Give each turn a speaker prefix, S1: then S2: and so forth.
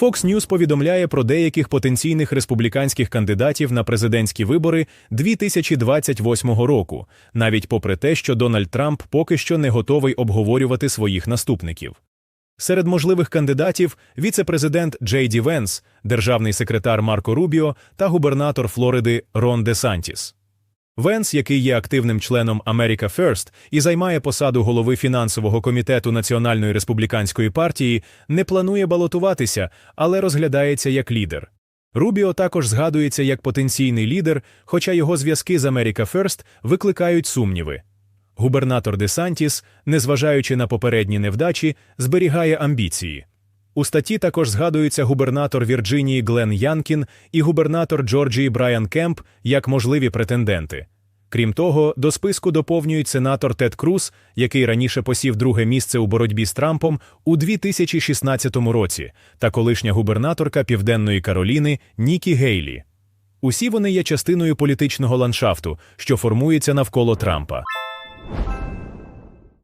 S1: Fox News повідомляє про деяких потенційних республіканських кандидатів на президентські вибори 2028 року, навіть попри те, що Дональд Трамп поки що не готовий обговорювати своїх наступників. Серед можливих кандидатів віце-президент Джей Ді Венс, державний секретар Марко Рубіо та губернатор Флориди Рон Де Сантіс. Венс, який є активним членом America First і займає посаду голови фінансового комітету Національної республіканської партії, не планує балотуватися, але розглядається як лідер. Рубіо також згадується як потенційний лідер, хоча його зв'язки з America First викликають сумніви. Губернатор Де Сантіс, незважаючи на попередні невдачі, зберігає амбіції. У статті також згадуються губернатор Вірджинії Глен Янкін і губернатор Джорджії Брайан Кемп як можливі претенденти. Крім того, до списку доповнюють сенатор Тед Круз, який раніше посів друге місце у боротьбі з Трампом у 2016 році, та колишня губернаторка Південної Кароліни Нікі Гейлі. Усі вони є частиною політичного ландшафту, що формується навколо Трампа.